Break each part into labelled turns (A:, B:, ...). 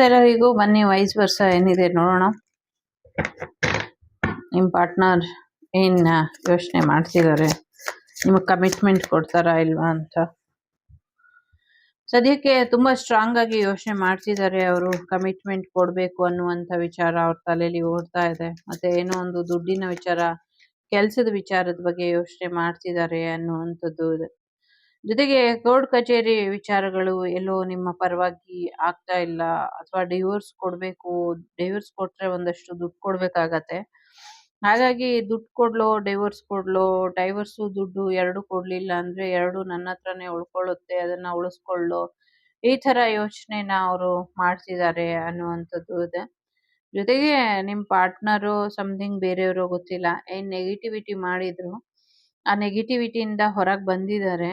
A: ಎಲ್ಲರಿಗೂ ಬನ್ನಿ, ವೈಸ್ ವರ್ಷ ಏನಿದೆ ನೋಡೋಣ. ನಿಮ್ಮ ಪಾರ್ಟ್ನರ್ ಏನ್ ಯೋಚನೆ ಮಾಡ್ತಿದ್ದಾರೆ ನಿಮಗೆ ಕಮಿಟ್ಮೆಂಟ್ ಕೊಡ್ತಾರಾ ಇಲ್ವಾ ಅಂತ. ಸದ್ಯಕ್ಕೆ ತುಂಬಾ ಸ್ಟ್ರಾಂಗ್ ಆಗಿ ಯೋಚನೆ ಮಾಡ್ತಿದ್ದಾರೆ ಅವರು ಕಮಿಟ್ಮೆಂಟ್ ಕೊಡಬೇಕು ಅನ್ನುವಂತ ವಿಚಾರ ಅವ್ರ ತಲೆಯಲ್ಲಿ ಓಡ್ತಾ ಇದೆ. ಮತ್ತೆ ಏನೋ ಒಂದು ದುಡ್ಡಿನ ವಿಚಾರ, ಕೆಲಸದ ವಿಚಾರದ ಬಗ್ಗೆ ಯೋಚನೆ ಮಾಡ್ತಿದ್ದಾರೆ ಅನ್ನುವಂಥದ್ದು ಇದೆ. ಜೊತೆಗೆ ಕೋರ್ಟ್ ಕಚೇರಿ ವಿಚಾರಗಳು ಎಲ್ಲೋ ನಿಮ್ಮ ಪರವಾಗಿ ಆಗ್ತಾ ಇಲ್ಲ ಅಥವಾ ಡಿವೋರ್ಸ್ ಕೊಡ್ಬೇಕು ಡಿವೋರ್ಸ್ ಕೊಟ್ರೆ ಒಂದಷ್ಟು ದುಡ್ಡು ಕೊಡ್ಬೇಕಾಗತ್ತೆ. ಹಾಗಾಗಿ ದುಡ್ಡು ಕೊಡ್ಲೋ ಡೈವರ್ಸ್ ಕೊಡ್ಲೋ ಡೈವರ್ಸ್ ದುಡ್ಡು ಎರಡು ಕೊಡ್ಲಿಲ್ಲ ಅಂದ್ರೆ ಎರಡು ನನ್ನ ಹತ್ರನೇ ಉಳ್ಕೊಳ್ಳುತ್ತೆ, ಅದನ್ನ ಉಳಿಸ್ಕೊಳ್ಳೋ ಈ ತರ ಯೋಚನೆನ ಅವರು ಮಾಡ್ತಿದ್ದಾರೆ ಅನ್ನುವಂಥದ್ದು ಇದೆ. ಜೊತೆಗೆ ನಿಮ್ ಪಾರ್ಟ್ನರು ಸಮಥಿಂಗ್ ಬೇರೆಯವರು ಗೊತ್ತಿಲ್ಲ, ಏನ್ ನೆಗೆಟಿವಿಟಿ ಮಾಡಿದ್ರು, ಆ ನೆಗೆಟಿವಿಟಿಯಿಂದ ಹೊರಗೆ ಬಂದಿದ್ದಾರೆ.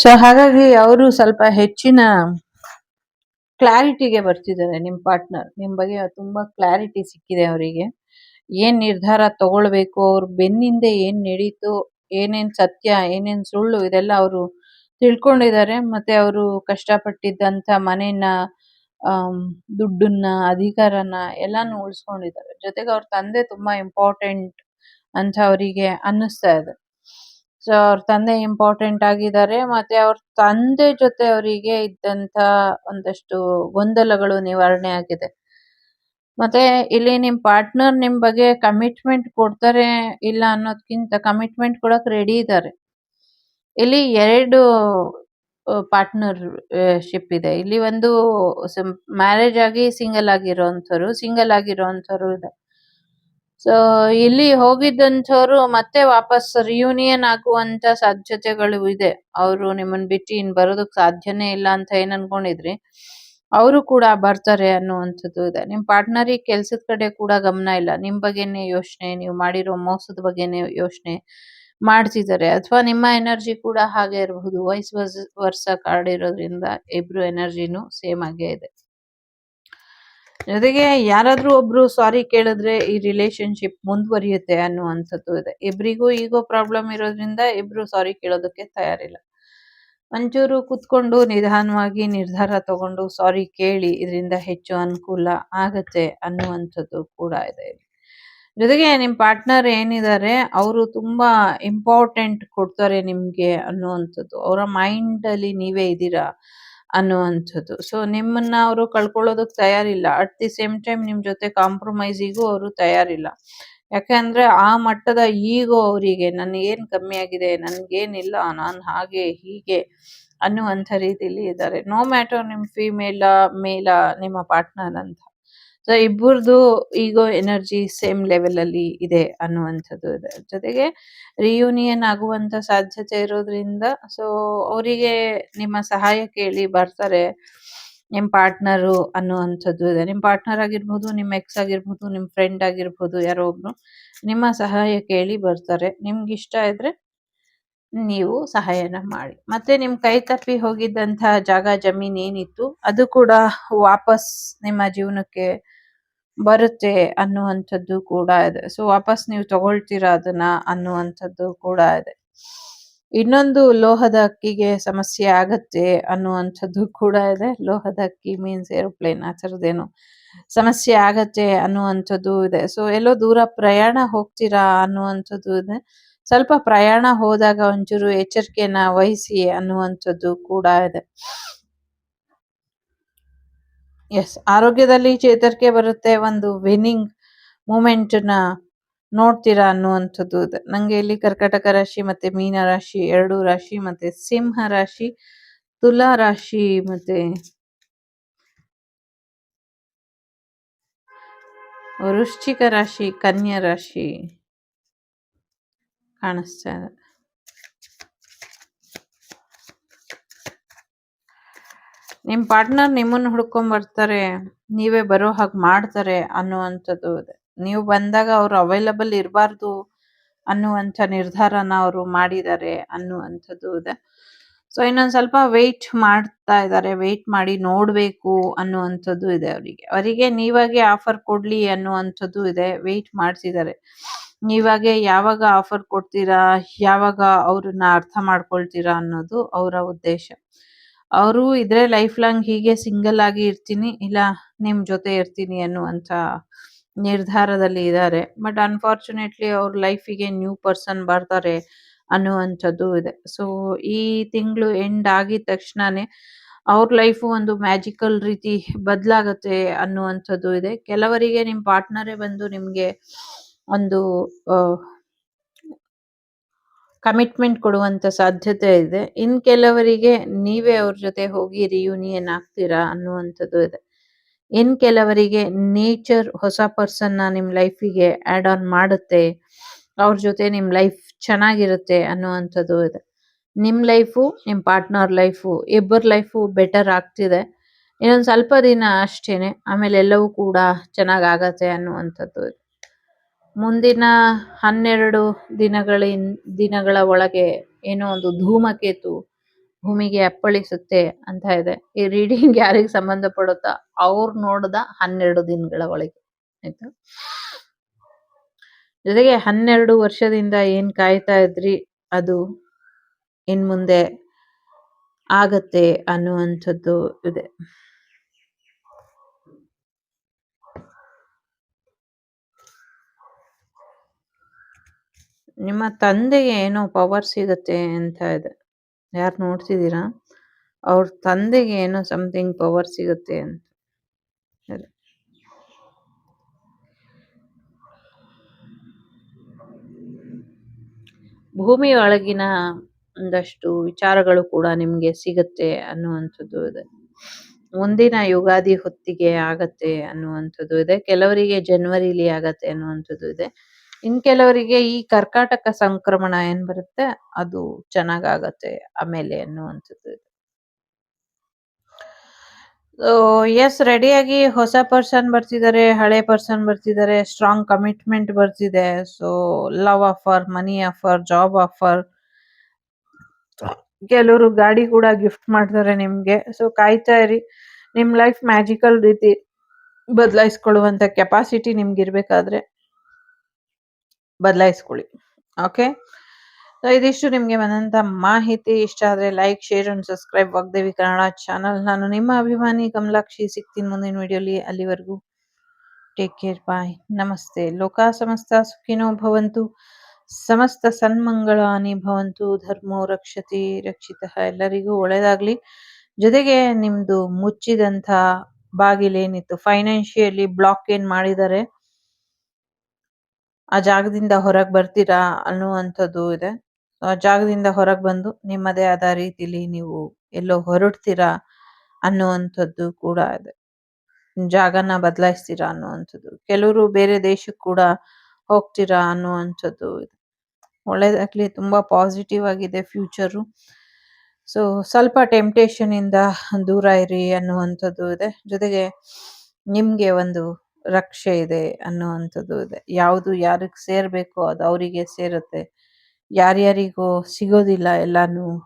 A: ಸೊ ಹಾಗಾಗಿ ಅವರು ಸ್ವಲ್ಪ ಹೆಚ್ಚಿನ ಕ್ಲಾರಿಟಿಗೆ ಬರ್ತಿದ್ದಾರೆ ನಿಮ್ಮ ಪಾರ್ಟ್ನರ್ ನಿಮ್ಮ ಬಗ್ಗೆ ತುಂಬಾ ಕ್ಲಾರಿಟಿ ಸಿಕ್ಕಿದೆ ಅವರಿಗೆ. ಏನ್ ನಿರ್ಧಾರ ತಗೊಳ್ಬೇಕು ಅವ್ರ ಬೆನ್ನಿಂದೆ ಏನ್ ನಡೀತು ಏನೇನ್ ಸತ್ಯ ಏನೇನ್ ಸುಳ್ಳು ಇದೆಲ್ಲ ಅವರು ತಿಳ್ಕೊಂಡಿದ್ದಾರೆ. ಮತ್ತೆ ಅವರು ಕಷ್ಟಪಟ್ಟಿದ್ದಂಥ ಮನೇನ ಆಮ್, ದುಡ್ಡನ್ನ ಅಧಿಕಾರನ ಎಲ್ಲಾನು ಉಳಿಸ್ಕೊಂಡಿದ್ದಾರೆ. ಜೊತೆಗೆ ಅವ್ರ ತಂದೆ ತುಂಬಾ ಇಂಪಾರ್ಟೆಂಟ್ ಅಂತ ಅವರಿಗೆ ಅನ್ನಿಸ್ತಾ ಇದೆ. ಸೊ ಅವ್ರ ತಂದೆ ಇಂಪಾರ್ಟೆಂಟ್ ಆಗಿದ್ದಾರೆ, ಮತ್ತೆ ಅವ್ರ ತಂದೆ ಜೊತೆ ಅವರಿಗೆ ಇದ್ದಂತ ಒಂದಷ್ಟು ಗೊಂದಲಗಳು ನಿವಾರಣೆ ಆಗಿದೆ. ಮತ್ತೆ ಇಲ್ಲಿ ನಿಮ್ ಪಾರ್ಟ್ನರ್ ನಿಮ್ ಬಗ್ಗೆ ಕಮಿಟ್ಮೆಂಟ್ ಕೊಡ್ತಾರೆ ಇಲ್ಲ ಅನ್ನೋದಕ್ಕಿಂತ ಕಮಿಟ್ಮೆಂಟ್ ಕೊಡಕ್ ರೆಡಿ ಇದ್ದಾರೆ. ಇಲ್ಲಿ ಎರಡು ಪಾರ್ಟ್ನರ್ ಶಿಪ್ ಇದೆ. ಇಲ್ಲಿ ಒಂದು ಮ್ಯಾರೇಜ್ ಆಗಿ ಸಿಂಗಲ್ ಆಗಿರೋಂಥವ್ರು ಸಿಂಗಲ್ ಆಗಿರೋಂಥವ್ರು ಇದೆ ಸೊ ಇಲ್ಲಿ ಹೋಗಿದ್ದಂಥವ್ರು ಮತ್ತೆ ವಾಪಸ್ ರಿಯೂನಿಯನ್ ಆಗುವಂತ ಸಾಧ್ಯತೆಗಳು ಇದೆ. ಅವರು ನಿಮ್ಮನ್ನ ಬಿಟ್ಟು ಇನ್ ಬರೋದಕ್ ಸಾಧ್ಯನೇ ಇಲ್ಲ ಅಂತ ಏನ್ ಅನ್ಕೊಂಡಿದ್ರಿ? ಅವರು ಕೂಡ ಬರ್ತಾರೆ ಅನ್ನುವಂಥದ್ದು ಇದೆ. ನಿಮ್ ಈ ಕೆಲ್ಸದ ಕಡೆ ಕೂಡ ಗಮನ ಇಲ್ಲ. ನಿಮ್ ಬಗ್ಗೆನೇ ಯೋಚನೆ, ನೀವು ಮಾಡಿರೋ ಮೋಸದ ಬಗ್ಗೆನೇ ಯೋಚನೆ ಮಾಡ್ತಿದ್ದಾರೆ. ಅಥವಾ ನಿಮ್ಮ ಎನರ್ಜಿ ಕೂಡ ಹಾಗೆ ಇರಬಹುದು. ವಯಸ್ಸು ವರ್ಷ ಕಾರ್ಡ್ ಇರೋದ್ರಿಂದ ಇಬ್ರು ಎನರ್ಜಿನೂ ಸೇಮ್ ಆಗೇ ಇದೆ. ಜೊತೆಗೆ ಯಾರಾದ್ರೂ ಒಬ್ರು ಸಾರಿ ಕೇಳಿದ್ರೆ ಈ ರಿಲೇಶನ್ಶಿಪ್ ಮುಂದುವರಿಯುತ್ತೆ ಅನ್ನುವಂಥದ್ದು ಇದೆ. ಇಬ್ರಿಗೂ ಈಗೋ ಪ್ರಾಬ್ಲಮ್ ಇರೋದ್ರಿಂದ ಇಬ್ರು ಸಾರಿ ಕೇಳೋದಕ್ಕೆ ತಯಾರಿಲ್ಲ. ಒಂಚೂರು ಕುತ್ಕೊಂಡು ನಿಧಾನವಾಗಿ ನಿರ್ಧಾರ ತಗೊಂಡು ಸಾರಿ ಕೇಳಿ ಇದರಿಂದ ಹೆಚ್ಚು ಅನುಕೂಲ ಆಗತ್ತೆ ಅನ್ನುವಂಥದ್ದು ಕೂಡ ಇದೆ. ಜೊತೆಗೆ ನಿಮ್ ಪಾರ್ಟ್ನರ್ ಏನಿದ್ದಾರೆ, ಅವರು ತುಂಬಾ ಇಂಪಾರ್ಟೆಂಟ್ ಕೊಡ್ತಾರೆ ನಿಮ್ಗೆ ಅನ್ನುವಂಥದ್ದು. ಅವರ ಮೈಂಡ್ ಅಲ್ಲಿ ನೀವೇ ಇದ್ದೀರಾ? ಅನ್ನುವಂಥದ್ದು. ಸೊ ನಿಮ್ಮನ್ನ ಅವರು ಕಳ್ಕೊಳ್ಳೋದಕ್ ತಯಾರಿಲ್ಲ. ಅಟ್ ದಿ ಸೇಮ್ ಟೈಮ್ ನಿಮ್ ಜೊತೆ ಕಾಂಪ್ರಮೈಸಿಗೂ ಅವರು ತಯಾರಿಲ್ಲ. ಯಾಕಂದ್ರೆ ಆ ಮಟ್ಟದ ಈಗೋ ಅವರಿಗೆ ಏನ್ ಕಮ್ಮಿ ಆಗಿದೆ, ನನ್ಗೇನಿಲ್ಲ, ನಾನ್ ಹಾಗೆ, ಹೀಗೆ ಅನ್ನುವಂಥ ರೀತಿಲಿ ಇದ್ದಾರೆ. ನೋ ಮ್ಯಾಟರ್ ನಿಮ್ ಫಿಮೇಲ ಮೇಲ ನಿಮ್ಮ ಪಾರ್ಟ್ನರ್ ಅಂತ. ಸೊ ಇಬ್ಬರದು ಈಗೋ ಎನರ್ಜಿ ಸೇಮ್ ಲೆವೆಲ್ ಅಲ್ಲಿ ಇದೆ ಅನ್ನುವಂಥದ್ದು ಇದೆ. ಜೊತೆಗೆ ರಿಯೂನಿಯನ್ ಆಗುವಂತ ಸಾಧ್ಯತೆ ಇರೋದ್ರಿಂದ ಸೊ ಅವರಿಗೆ ನಿಮ್ಮ ಸಹಾಯ ಕೇಳಿ ಬರ್ತಾರೆ, ನಿಮ್ ಪಾರ್ಟ್ನರು ಅನ್ನುವಂಥದ್ದು ಇದೆ. ನಿಮ್ ಪಾರ್ಟ್ನರ್ ಆಗಿರ್ಬೋದು, ನಿಮ್ ಎಕ್ಸ್ ಆಗಿರ್ಬೋದು, ನಿಮ್ ಫ್ರೆಂಡ್ ಆಗಿರ್ಬೋದು, ಯಾರೋ ಒಬ್ರು, ನಿಮ್ಮ ಸಹಾಯ ಕೇಳಿ ಬರ್ತಾರೆ. ನಿಮ್ಗೆ ಇಷ್ಟ ಇದ್ರೆ ನೀವು ಸಹಾಯನ ಮಾಡಿ. ಮತ್ತೆ ನಿಮ್ ಕೈ ತಪ್ಪಿ ಹೋಗಿದ್ದಂತಹ ಜಾಗ ಜಮೀನ್ ಏನಿತ್ತು, ಅದು ಕೂಡ ವಾಪಸ್ ನಿಮ್ಮ ಜೀವನಕ್ಕೆ ಬರುತ್ತೆ ಅನ್ನುವಂಥದ್ದು ಕೂಡ ಇದೆ. ಸೊ, ವಾಪಸ್ ನೀವು ತಗೊಳ್ತೀರಾ ಅದನ್ನ ಅನ್ನುವಂಥದ್ದು ಕೂಡ ಇದೆ. ಇನ್ನೊಂದು ಲೋಹದ ಅಕ್ಕಿಗೆ ಸಮಸ್ಯೆ ಆಗತ್ತೆ ಅನ್ನುವಂಥದ್ದು ಕೂಡ ಇದೆ. ಲೋಹದ ಅಕ್ಕಿ ಮೀನ್ಸ್ ಏರೋಪ್ಲೇನ್ ಆ ಥರದ್ದೇನು ಸಮಸ್ಯೆ ಆಗತ್ತೆ ಅನ್ನುವಂಥದ್ದು ಇದೆ. ಸೊ, ಎಲ್ಲೋ ದೂರ ಪ್ರಯಾಣ ಹೋಗ್ತೀರಾ ಅನ್ನುವಂಥದ್ದು ಇದೆ. ಸ್ವಲ್ಪ ಪ್ರಯಾಣ ಹೋದಾಗ ಒಂಚೂರು ಎಚ್ಚರಿಕೆಯನ್ನ ವಹಿಸಿ ಅನ್ನುವಂಥದ್ದು ಕೂಡ ಇದೆ. ಎಸ್ ಆರೋಗ್ಯದಲ್ಲಿ ಚೇತರಿಕೆ ಬರುತ್ತೆ, ಒಂದು ವಿನ್ನಿಂಗ್ ಮೂಮೆಂಟ್ನ ನೋಡ್ತೀರಾ ಅನ್ನುವಂಥದ್ದು ಇದೆ. ನಂಗೆ ಇಲ್ಲಿ ಕರ್ಕಟಕ ರಾಶಿ ಮತ್ತೆ ಮೀನ ರಾಶಿ, ಎರಡು ರಾಶಿ ಮತ್ತೆ ಸಿಂಹ ರಾಶಿ, ತುಲಾ ರಾಶಿ ಮತ್ತೆ ವೃಶ್ಚಿಕ ರಾಶಿ, ಕನ್ಯಾ ರಾಶಿ. ಕಾಣಿಸ್ತಾ ಇದೆ. ನಿಮ್ಮ ಪಾರ್ಟ್ನರ್ ನಿಮ್ಮನ್ನು ಹುಡ್ಕೊಂಡ್ ಬರ್ತಾರೆ, ನೀವೇ ಬರೋ ಹಾಗೆ ಮಾಡ್ತಾರೆ ಅನ್ನುವಂಥದ್ದು ಇದೆ. ನೀವು ಬಂದಾಗ ಅವರು ಅವೈಲಬಲ್ ಇರಬಾರ್ದು ಅನ್ನುವಂಥ ನಿರ್ಧಾರನ ಅವರು ಮಾಡಿದ್ದಾರೆ ಅನ್ನುವಂಥದ್ದು ಇದೆ. ಸೊ ಇನ್ನೊಂದು ಸ್ವಲ್ಪ ವೆಯ್ಟ್ ಮಾಡ್ತಾ ಇದ್ದಾರೆ ವೆಯ್ಟ್ ಮಾಡಿ ನೋಡ್ಬೇಕು ಅನ್ನುವಂಥದ್ದು ಇದೆ ಅವರಿಗೆ. ಅವರಿಗೆ ನೀವಾಗೆ ಆಫರ್ ಕೊಡ್ಲಿ ಅನ್ನುವಂಥದ್ದು ಇದೆ ವೆಯ್ಟ್ ಮಾಡ್ತಿದ್ದಾರೆ ನೀವಾಗೆ ಯಾವಾಗ ಆಫರ್ ಕೊಡ್ತೀರಾ, ಯಾವಾಗ ಅವ್ರನ್ನ ಅರ್ಥ ಮಾಡ್ಕೊಳ್ತೀರಾ ಅನ್ನೋದು ಅವರ ಉದ್ದೇಶ. ಅವರು ಇದ್ರೆ ಲೈಫ್ ಲಾಂಗ್ ಹೀಗೆ ಸಿಂಗಲ್ ಆಗಿ ಇರ್ತೀನಿ, ಇಲ್ಲ ನಿಮ್ ಜೊತೆ ಇರ್ತೀನಿ ಅನ್ನುವಂತ ನಿರ್ಧಾರದಲ್ಲಿ ಇದ್ದಾರೆ ಬಟ್ ಅನ್ಫಾರ್ಚುನೇಟ್ಲಿ ಅವ್ರ ಲೈಫಿಗೆ ನ್ಯೂ ಪರ್ಸನ್ ಬರ್ತಾರೆ ಅನ್ನುವಂಥದ್ದು ಇದೆ. ಸೊ ಈ ತಿಂಗಳು ಎಂಡ್ ಆಗಿದ ತಕ್ಷಣನೇ ಅವ್ರ ಲೈಫು ಒಂದು ಮ್ಯಾಜಿಕಲ್ ರೀತಿ ಬದಲಾಗತ್ತೆ ಅನ್ನುವಂಥದ್ದು ಇದೆ. ಕೆಲವರಿಗೆ ನಿಮ್ ಪಾರ್ಟ್ನರೇ ಬಂದು ನಿಮ್ಗೆ ಒಂದು ಕಮಿಟ್ಮೆಂಟ್ ಕೊಡುವಂತ ಸಾಧ್ಯತೆ ಇದೆ. ಇನ್ ಕೆಲವರಿಗೆ ನೀವೇ ಅವ್ರ ಜೊತೆ ಹೋಗಿ ರಿಯೂನಿಯನ್ ಆಗ್ತೀರಾ ಅನ್ನುವಂಥದ್ದು ಇದೆ. ಇನ್ ಕೆಲವರಿಗೆ ನೇಚರ್ ಹೊಸ ಪರ್ಸನ್ ನಿಮ್ಮ ನಿಮ್ ಲೈಫಿಗೆ ಆಡ್ ಆನ್ ಮಾಡುತ್ತೆ, ಅವ್ರ ಜೊತೆ ನಿಮ್ಮ ಲೈಫ್ ಚೆನ್ನಾಗಿರುತ್ತೆ ಅನ್ನುವಂಥದ್ದು ಇದೆ. ನಿಮ್ಮ ಲೈಫು ನಿಮ್ಮ ಪಾರ್ಟ್ನರ್ ಲೈಫು ಇಬ್ಬರ ಲೈಫು ಬೆಟರ್ ಆಗ್ತಿದೆ. ಇನ್ನೊಂದು ಸ್ವಲ್ಪ ದಿನ ಅಷ್ಟೇನೆ, ಆಮೇಲೆ ಎಲ್ಲವೂ ಕೂಡ ಚೆನ್ನಾಗಾಗತ್ತೆ ಅನ್ನುವಂಥದ್ದು ಇದೆ. ಮುಂದಿನ ಹನ್ನೆರಡು ದಿನಗಳಿನ್, ದಿನಗಳ ಒಳಗೆ ಏನೋ ಒಂದು ಧೂಮಕೇತು ಭೂಮಿಗೆ ಅಪ್ಪಳಿಸುತ್ತೆ ಅಂತ ಇದೆ. ಈ ರೀಡಿಂಗ್ ಯಾರಿಗೆ ಸಂಬಂಧ ಪಡುತ್ತಾ ಅವ್ರು ನೋಡ್ದ ಹನ್ನೆರಡು ದಿನಗಳ ಒಳಗೆ, ಆಯ್ತಾ? ಜೊತೆಗೆ ಹನ್ನೆರಡು ವರ್ಷದಿಂದ ಏನ್ ಕಾಯ್ತಾ ಇದ್ರಿ? ಅದು ಇನ್ ಮುಂದೆ ಆಗತ್ತೆ ಅನ್ನುವಂಥದ್ದು ಇದೆ. ನಿಮ್ಮ ತಂದೆಗೆ ಏನೋ ಪವರ್ ಸಿಗುತ್ತೆ ಅಂತ ಇದೆ. ಯಾರು ನೋಡ್ತಿದ್ದೀರಾ? ಅವ್ರ ತಂದೆಗೆ ಏನೋ ಸಮಥಿಂಗ್ ಪವರ್ ಸಿಗುತ್ತೆ ಅಂತ. ಭೂಮಿ ಒಳಗಿನ ಒಂದಷ್ಟು ವಿಚಾರಗಳು ಕೂಡ ನಿಮ್ಗೆ ಸಿಗುತ್ತೆ ಅನ್ನುವಂಥದ್ದು ಇದೆ. ಮುಂದಿನ ಯುಗಾದಿ ಹೊತ್ತಿಗೆ ಆಗತ್ತೆ ಅನ್ನುವಂಥದ್ದು ಇದೆ. ಕೆಲವರಿಗೆ ಜನವರಿಲಿ ಆಗತ್ತೆ ಅನ್ನುವಂಥದ್ದು ಇದೆ. ಇನ್ ಕೆಲವರಿಗೆ ಈ ಕರ್ಕಾಟಕ ಸಂಕ್ರಮಣ ಏನ್ ಬರುತ್ತೆ, ಅದು ಚೆನ್ನಾಗಾಗತ್ತೆ ಆಮೇಲೆ ಅನ್ನುವಂಥದ್ದು. ಇದೆ ಎಸ್ ರೆಡಿಯಾಗಿ ಹೊಸ ಪರ್ಸನ್ ಬರ್ತಿದ್ದಾರೆ ಹಳೆ ಪರ್ಸನ್ ಬರ್ತಿದ್ದಾರೆ ಸ್ಟ್ರಾಂಗ್ ಕಮಿಟ್ಮೆಂಟ್ ಬರ್ತಿದೆ. So love offer money offer job offer ಕೆಲವರು ಗಾಡಿ ಕೂಡ ಗಿಫ್ಟ್ ಮಾಡ್ತಾರೆ ನಿಮ್ಗೆ. ಸೊ ಕಾಯ್ತಾ ಇರಿ. ನಿಮ್ ಲೈಫ್ ಮ್ಯಾಜಿಕಲ್ ರೀತಿ ಬದಲಾಯಿಸ್ಕೊಳ್ಳುವಂತ ಕೆಪಾಸಿಟಿ ನಿಮ್ಗೆ ಇರ್ಬೇಕಾದ್ರೆ ಬದಲಾಯಿಸ್ಕೊಳ್ಳಿ. ಓಕೆ ಸೊ ಇದಿಷ್ಟು ನಿಮಗೆ ಬಂದಂಥ ಮಾಹಿತಿ. ಇಷ್ಟ ಆದರೆ like share and subscribe Vagdevi Kannada channel ನಾನು ನಿಮ್ಮ ಅಭಿಮಾನಿ ಕಮಲಾಕ್ಷಿ ಸಿಗ್ತೀನಿ ಮುಂದಿನ ವಿಡಿಯೋಲಿ ಅಲ್ಲಿವರೆಗೂ ಟೇಕ್ ಕೇರ್ ಬಾಯ್ ನಮಸ್ತೆ. ಲೋಕ ಸಮಸ್ತ ಸುಖಿನೋ ಭವಂತು. ಸಮಸ್ತ ಸನ್ಮಂಗಳಾನಿ ಭವಂತು. ಧರ್ಮೋ ರಕ್ಷತಿ ರಕ್ಷಿತ. ಎಲ್ಲರಿಗೂ ಒಳ್ಳೆಯದಾಗಲಿ ಜೊತೆಗೆ ನಿಮ್ದು ಮುಚ್ಚಿದಂತ ಬಾಗಿಲೇನಿತ್ತು. ಫೈನಾನ್ಷಿಯಲಿ ಬ್ಲಾಕ್ ಏನ್ ಮಾಡಿದ್ದಾರೆ? ಆ ಜಾಗದಿಂದ ಹೊರಗ್ ಬರ್ತೀರಾ ಅನ್ನುವಂಥದ್ದು ಇದೆ. ಆ ಜಾಗದಿಂದ ಹೊರಗ್ ಬಂದು ನಿಮ್ಮದೇ ಆದ ರೀತಿಲಿ ನೀವು ಎಲ್ಲೋ ಹೊರಡ್ತೀರಾ ಅನ್ನುವಂಥದ್ದು ಕೂಡ ಇದೆ. ಜಾಗನ ಬದಲಾಯಿಸ್ತೀರಾ ಅನ್ನುವಂಥದ್ದು ಕೆಲವರು ಬೇರೆ ದೇಶಕ್ಕೆ ಕೂಡ ಹೋಗ್ತೀರಾ ಅನ್ನುವಂಥದ್ದು ಇದೆ. ಒಳ್ಳೇದಾಗ್ಲಿ ತುಂಬಾ ಪಾಸಿಟಿವ್ ಆಗಿದೆ ಫ್ಯೂಚರು ಸೊ ಸ್ವಲ್ಪ ಟೆಂಪ್ಟೇಷನ್ ಇಂದ ದೂರ ಇರಿ ಅನ್ನುವಂಥದ್ದು ಇದೆ. ಜೊತೆಗೆ ನಿಮ್ಗೆ ಒಂದು ರಕ್ಷೆ ಇದೆ ಅನ್ನುವಂಥದ್ದು ಇದೆ. ಯಾವುದು ಯಾರಿಗೆ ಸೇರಬೇಕು ಅದು ಅವರಿಗೆ ಸೇರುತ್ತೆ. ಯಾರ್ಯಾರಿಗೂ ಸಿಗೋದಿಲ್ಲ ಎಲ್ಲಾನು,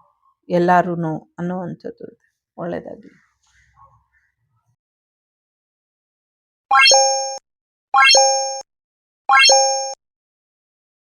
A: ಎಲ್ಲಾರುನು ಅನ್ನುವಂಥದ್ದು ಇದೆ. ಒಳ್ಳೇದಾಗ್ಲಿ.